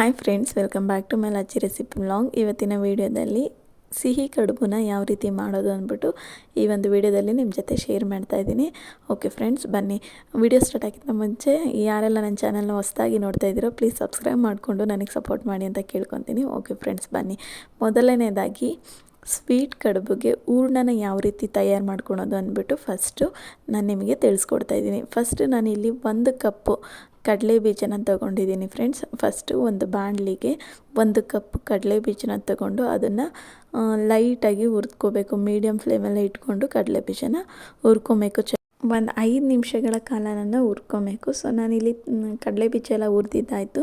Hi friends welcome back to my Lacchi recipe long ಇವತ್ತಿನ ವೀಡಿಯೋದಲ್ಲಿ ಸಿಹಿ ಕಡುಬುನ ಯಾವ ರೀತಿ ಮಾಡೋದು ಅಂದ್ಬಿಟ್ಟು ಈ ಒಂದು ವಿಡಿಯೋದಲ್ಲಿ ನಿಮ್ಮ ಜೊತೆ ಶೇರ್ ಮಾಡ್ತಾ ಇದ್ದೀನಿ. ಓಕೆ ಫ್ರೆಂಡ್ಸ್ ಬನ್ನಿ. ವಿಡಿಯೋ ಸ್ಟಾರ್ಟ್ ಆಗಿದ್ದ ಮುಂಚೆ ಯಾರೆಲ್ಲ ನನ್ನ ಚಾನಲ್ನ ಹೊಸದಾಗಿ ನೋಡ್ತಾ ಇದ್ದೀರೋ ಪ್ಲೀಸ್ ಸಬ್ಸ್ಕ್ರೈಬ್ ಮಾಡಿಕೊಂಡು ನನಗೆ ಸಪೋರ್ಟ್ ಮಾಡಿ ಅಂತ ಕೇಳ್ಕೊತೀನಿ. ಓಕೆ ಫ್ರೆಂಡ್ಸ್ ಬನ್ನಿ. ಮೊದಲನೇದಾಗಿ ಸ್ವೀಟ್ ಕಡುಬಿಗೆ ಹೂರ್ಣನ ಯಾವ ರೀತಿ ತಯಾರು ಮಾಡ್ಕೊಳೋದು ಅಂದ್ಬಿಟ್ಟು ಫಸ್ಟು ನಾನು ನಿಮಗೆ ತಿಳಿಸ್ಕೊಡ್ತಾ ಇದ್ದೀನಿ. ಫಸ್ಟ್ ಇಲ್ಲಿ ಒಂದು ಕಪ್ಪು ಕಡಲೆ ಬೀಜನ ತಗೊಂಡಿದ್ದೀನಿ ಫ್ರೆಂಡ್ಸ್. ಫಸ್ಟು ಒಂದು ಬಾಣಲಿಗೆ ಒಂದು ಕಪ್ ಕಡಲೆ ಬೀಜನ ತಗೊಂಡು ಅದನ್ನು ಲೈಟಾಗಿ ಹುರ್ಕೋಬೇಕು ಮೀಡಿಯಮ್ ಫ್ಲೇಮಲ್ಲೇ ಇಟ್ಕೊಂಡು ಕಡಲೆ ಬೀಜನ ಹುರ್ಕೊಬೇಕು. ಚ ಒಂದು ಐದು ನಿಮಿಷಗಳ ಕಾಲ ನನ್ನ ಹುರ್ಕೊಬೇಕು. ಸೊ ನಾನಿಲ್ಲಿ ಕಡಲೆ ಬೀಜ ಎಲ್ಲ ಹುರಿದಿದ್ದಾಯಿತು.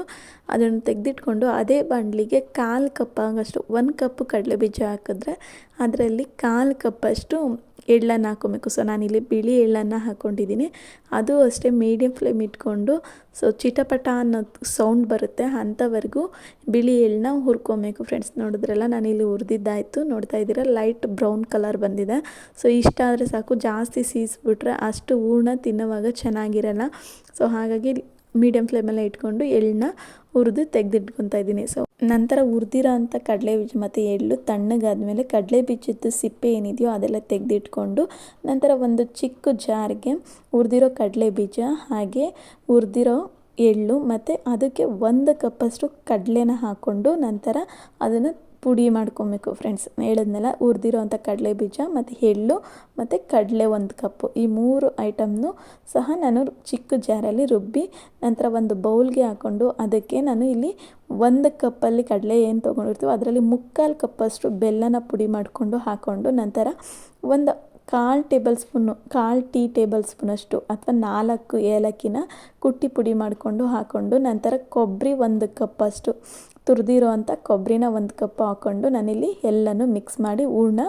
ಅದನ್ನು ತೆಗೆದಿಟ್ಕೊಂಡು ಅದೇ ಬಾಣಲಿಗೆ ಕಾಲು ಕಪ್ ಆಗಷ್ಟು ಒಂದು ಕಪ್ ಕಡಲೆ ಬೀಜ ಹಾಕಿದ್ರೆ ಅದರಲ್ಲಿ ಕಾಲು ಕಪ್ಪಷ್ಟು ಎಳ್ಳನ್ನು ಹಾಕ್ಕೊಬೇಕು ಸೊ ನಾನಿಲ್ಲಿ ಬಿಳಿ ಎಳ್ಳನ್ನು ಹಾಕ್ಕೊಂಡಿದ್ದೀನಿ ಅದು ಅಷ್ಟೇ ಮೀಡಿಯಮ್ ಫ್ಲೇಮ್ ಇಟ್ಕೊಂಡು ಸೊ ಚಿಟಪಟ ಅನ್ನೋ ಸೌಂಡ್ ಬರುತ್ತೆ ಅಂಥವರೆಗೂ ಬಿಳಿ ಎಳ್ಳನ್ನ ಹುರ್ಕೊಬೇಕು ಫ್ರೆಂಡ್ಸ್ ನೋಡಿದ್ರಲ್ಲ ನಾನಿಲ್ಲಿ ಹುರಿದಿದ್ದಾಯಿತು. ನೋಡ್ತಾ ಇದ್ದೀರಾ ಲೈಟ್ ಬ್ರೌನ್ ಕಲರ್ ಬಂದಿದೆ. ಸೊ ಇಷ್ಟ ಆದರೆ ಸಾಕು, ಜಾಸ್ತಿ ಸೀಸ್ಬಿಟ್ರೆ ಅಷ್ಟು ಹೂರ್ಣ ತಿನ್ನೋವಾಗ ಚೆನ್ನಾಗಿರಲ್ಲ. ಸೊ ಹಾಗಾಗಿ ಮೀಡಿಯಮ್ ಫ್ಲೇಮಲ್ಲೇ ಇಟ್ಕೊಂಡು ಎಳ್ಳನ್ನ ಹುರಿದು ತೆಗೆದಿಟ್ಕೊತಾ ಇದ್ದೀನಿ. ಸೊ ನಂತರ ಹುರಿದಿರೋ ಅಂಥ ಕಡಲೆ ಬೀಜ ಮತ್ತು ಎಳ್ಳು ತಣ್ಣಗಾದ್ಮೇಲೆ ಕಡಲೆ ಬೀಜದ್ದು ಸಿಪ್ಪೆ ಏನಿದೆಯೋ ಅದೆಲ್ಲ ತೆಗೆದಿಟ್ಕೊಂಡು ನಂತರ ಒಂದು ಚಿಕ್ಕ ಜಾರ್ಗೆ ಹುರಿದಿರೋ ಕಡಲೆ ಬೀಜ, ಹಾಗೆ ಹುರಿದಿರೋ ಎಳ್ಳು ಮತ್ತು ಅದಕ್ಕೆ ಒಂದು ಕಪ್ಪಷ್ಟು ಕಡಲೆನ ಹಾಕ್ಕೊಂಡು ನಂತರ ಅದನ್ನು ಪುಡಿ ಮಾಡ್ಕೊಬೇಕು ಫ್ರೆಂಡ್ಸ್ ಹೇಳಿದ್ನೆಲ್ಲ ಹುರಿದಿರೋ ಕಡಲೆ ಬೀಜ ಮತ್ತು ಎಳ್ಳು ಮತ್ತು ಕಡಲೆ ಒಂದು ಕಪ್ಪು. ಈ ಮೂರು ಐಟಮ್ನು ಸಹ ನಾನು ಚಿಕ್ಕ ಜಾರಲ್ಲಿ ರುಬ್ಬಿ ನಂತರ ಒಂದು ಬೌಲ್ಗೆ ಹಾಕ್ಕೊಂಡು ಅದಕ್ಕೆ ನಾನು ಇಲ್ಲಿ ಒಂದು ಕಪ್ಪಲ್ಲಿ ಕಡಲೆ ಏನು ತೊಗೊಂಡಿರ್ತೀವೋ ಅದರಲ್ಲಿ ಮುಕ್ಕಾಲು ಕಪ್ಪಷ್ಟು ಬೆಲ್ಲನ ಪುಡಿ ಮಾಡಿಕೊಂಡು ಹಾಕ್ಕೊಂಡು ನಂತರ ಒಂದು ಕಾಲು ಟೇಬಲ್ ಸ್ಪೂನು, ಕಾಲು ಟೀ ಟೇಬಲ್ ಸ್ಪೂನಷ್ಟು ಅಥವಾ ನಾಲ್ಕು ಏಲಕ್ಕಿನ ಕುಟ್ಟಿ ಪುಡಿ ಮಾಡಿಕೊಂಡು ಹಾಕ್ಕೊಂಡು ನಂತರ ಕೊಬ್ಬರಿ ಒಂದು ಕಪ್ಪಷ್ಟು ತುರಿದಿರೋ ಅಂಥ ಕೊಬ್ಬರಿನ ಒಂದು ಕಪ್ ಹಾಕ್ಕೊಂಡು ನಾನಿಲ್ಲಿ ಎಲ್ಲನೂ ಮಿಕ್ಸ್ ಮಾಡಿ ಹೂರ್ಣ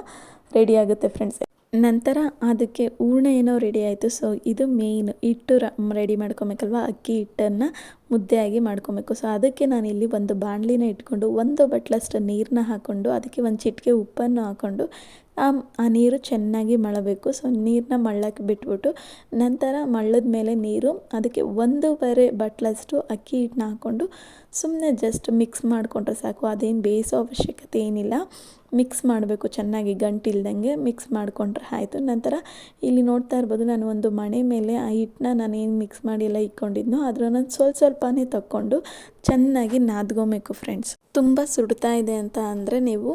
ರೆಡಿ ಆಗುತ್ತೆ ಫ್ರೆಂಡ್ಸ್ ನಂತರ ಅದಕ್ಕೆ ಹೂರ್ಣ ಏನೋ ರೆಡಿ ಆಯಿತು. ಸೊ ಇದು ಮೇಯ್ನ್ ಹಿಟ್ಟು ರೆಡಿ ಮಾಡ್ಕೊಬೇಕಲ್ವ? ಅಕ್ಕಿ ಹಿಟ್ಟನ್ನು ಮುದ್ದೆಯಾಗಿ ಮಾಡ್ಕೊಬೇಕು. ಸೊ ಅದಕ್ಕೆ ನಾನಿಲ್ಲಿ ಒಂದು ಬಾಣಲಿನ ಇಟ್ಕೊಂಡು, ಒಂದು ಬಟ್ಲಷ್ಟು ನೀರನ್ನ ಹಾಕ್ಕೊಂಡು ಅದಕ್ಕೆ ಒಂದು ಚಿಟಿಕೆ ಉಪ್ಪನ್ನು ಹಾಕ್ಕೊಂಡು ಆ ನೀರು ಚೆನ್ನಾಗಿ ಮಳಬೇಕು. ಸೊ ನೀರನ್ನ ಮಳ್ಳಕ್ಕೆ ಬಿಟ್ಬಿಟ್ಟು, ನಂತರ ಮಳ್ಳದ ಮೇಲೆ ನೀರು, ಅದಕ್ಕೆ ಒಂದೂವರೆ ಬಟ್ಲಷ್ಟು ಅಕ್ಕಿ ಹಿಟ್ಟನ್ನ ಹಾಕ್ಕೊಂಡು ಸುಮ್ಮನೆ ಜಸ್ಟ್ ಮಿಕ್ಸ್ ಮಾಡಿಕೊಂಡ್ರೆ ಸಾಕು. ಅದೇನು ಬೇಯಿಸೋ ಅವಶ್ಯಕತೆ ಏನಿಲ್ಲ. ಮಿಕ್ಸ್ ಮಾಡಬೇಕು, ಚೆನ್ನಾಗಿ ಗಂಟಿಲ್ದಂಗೆ ಮಿಕ್ಸ್ ಮಾಡಿಕೊಂಡ್ರೆ ಆಯಿತು. ನಂತರ ಇಲ್ಲಿ ನೋಡ್ತಾ ಇರ್ಬೋದು, ನಾನು ಒಂದು ಮಣೆ ಮೇಲೆ ಆ ಹಿಟ್ಟನ್ನ ನಾನು ಏನು ಮಿಕ್ಸ್ ಮಾಡಿ ಎಲ್ಲ ಇಟ್ಕೊಂಡಿದ್ನೋ ಸ್ವಲ್ಪ ಸ್ವಲ್ಪ ಸ್ವಲ್ಪನೇ ತಕ್ಕೊಂಡು ಚೆನ್ನಾಗಿ ನಾದ್ಕೊಬೇಕು ಫ್ರೆಂಡ್ಸ್ ತುಂಬ ಸುಡ್ತಾ ಇದೆ ಅಂತ ಅಂದರೆ ನೀವು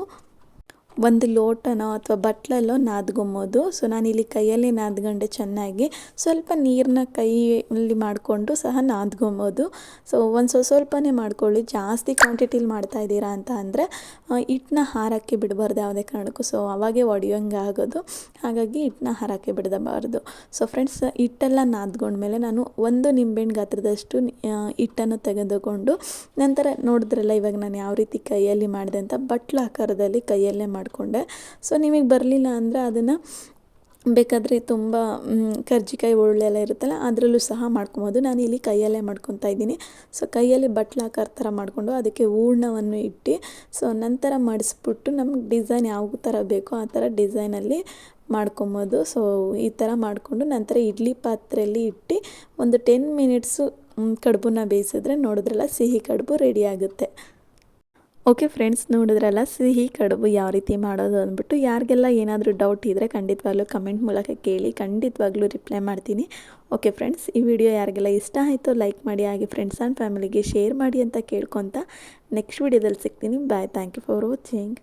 ಒಂದು ಲೋಟನೋ ಅಥವಾ ಬಟ್ಲಲ್ಲೋ ನಾದ್ಕೊಬೋದು ಸೊ ನಾನಿಲ್ಲಿ ಕೈಯಲ್ಲಿ ನಾದ್ಕೊಂಡೆ ಚೆನ್ನಾಗಿ. ಸ್ವಲ್ಪ ನೀರನ್ನ ಕೈಯಲ್ಲಿ ಮಾಡಿಕೊಂಡು ಸಹ ನಾದ್ಕೊಬೋದು ಸೊ ಒಂದು ಸ್ವಲ್ಪ ಸ್ವಲ್ಪನೇ ಮಾಡ್ಕೊಳ್ಳಿ. ಜಾಸ್ತಿ ಕ್ವಾಂಟಿಟಿಲಿ ಮಾಡ್ತಾ ಇದ್ದೀರಾ ಅಂತ ಅಂದರೆ ಹಿಟ್ಟನ್ನ ಹಾರಕ್ಕೆ ಬಿಡಬಾರ್ದು ಯಾವುದೇ ಕಾರಣಕ್ಕೂ. ಸೊ ಅವಾಗೆ ಒಡೆಯೋಂಗೆ ಆಗೋದು ಹಾಗಾಗಿ ಹಿಟ್ಟನ್ನ ಹಾರಕ್ಕೆ ಬಿಡಬಾರ್ದು. ಸೊ ಫ್ರೆಂಡ್ಸ್ ಹಿಟ್ಟೆಲ್ಲ ನಾದ್ಕೊಂಡ್ಮೇಲೆ ನಾನು ಒಂದು ನಿಂಬೆಹಣ್ಣು ಗಾತ್ರದಷ್ಟು ಹಿಟ್ಟನ್ನು ತೆಗೆದುಕೊಂಡು ನಂತರ ನೋಡಿದ್ರಲ್ಲ ಇವಾಗ ನಾನು ಯಾವ ರೀತಿ ಕೈಯಲ್ಲಿ ಮಾಡಿದೆ ಅಂತ, ಬಟ್ಲು ಆಕಾರದಲ್ಲಿ ಕೈಯಲ್ಲೇ ಮಾಡಿ ಮಾಡಿಕೊಂಡೆ. ಸೊ ನಿಮಗೆ ಬರಲಿಲ್ಲ ಅಂದರೆ ಅದನ್ನು ಬೇಕಾದರೆ ತುಂಬ ಕರ್ಜಿಕಾಯಿ ಒಳ್ಳೆಲ್ಲ ಇರುತ್ತಲ್ಲ, ಅದರಲ್ಲೂ ಸಹ ಮಾಡ್ಕೊಬೋದು. ನಾನು ಇಲ್ಲಿ ಕೈಯಲ್ಲೇ ಮಾಡ್ಕೊತಾ ಇದ್ದೀನಿ. ಸೊ ಕೈಯಲ್ಲಿ ಬಟ್ಲಾಕಾರ ಥರ ಮಾಡಿಕೊಂಡು ಅದಕ್ಕೆ ಹೂರ್ಣವನ್ನು ಇಟ್ಟು ಸೊ ನಂತರ ಮಡಿಸ್ಬಿಟ್ಟು ನಮ್ಗೆ ಡಿಸೈನ್ ಯಾವ ಥರ ಬೇಕೋ ಆ ಥರ ಡಿಸೈನಲ್ಲಿ ಮಾಡ್ಕೊಬೋದು. ಸೊ ಈ ಥರ ಮಾಡಿಕೊಂಡು ನಂತರ ಇಡ್ಲಿ ಪಾತ್ರೆಯಲ್ಲಿ ಇಟ್ಟು ಒಂದು ಟೆನ್ ಮಿನಿಟ್ಸು ಕಡುಬನ್ನ ಬೇಯಿಸಿದ್ರೆ ನೋಡಿದ್ರಲ್ಲ, ಸಿಹಿ ಕಡುಬು ರೆಡಿ ಆಗುತ್ತೆ. ಓಕೆ ಫ್ರೆಂಡ್ಸ್ ನೋಡಿದ್ರಲ್ಲ, ಸಿಹಿ ಕಡುಬು ಯಾವ ರೀತಿ ಮಾಡೋದು ಅಂದ್ಬಿಟ್ಟು ಯಾರಿಗೆಲ್ಲ ಏನಾದರೂ ಡೌಟ್ ಇದ್ದರೆ ಖಂಡಿತವಾಗ್ಲೂ ಕಮೆಂಟ್ ಮೂಲಕ ಕೇಳಿ, ಖಂಡಿತವಾಗ್ಲೂ ರಿಪ್ಲೈ ಮಾಡ್ತೀನಿ. ಓಕೆ ಫ್ರೆಂಡ್ಸ್ ಈ ವಿಡಿಯೋ ಯಾರಿಗೆಲ್ಲ ಇಷ್ಟ ಆಯಿತು ಲೈಕ್ ಮಾಡಿ, ಹಾಗೆ ಫ್ರೆಂಡ್ಸ್ ಆ್ಯಂಡ್ ಫ್ಯಾಮಿಲಿಗೆ ಶೇರ್ ಮಾಡಿ ಅಂತ ಕೇಳ್ಕೊತ ನೆಕ್ಸ್ಟ್ ವಿಡಿಯೋದಲ್ಲಿ ಸಿಗ್ತೀನಿ. Bye thank you for watching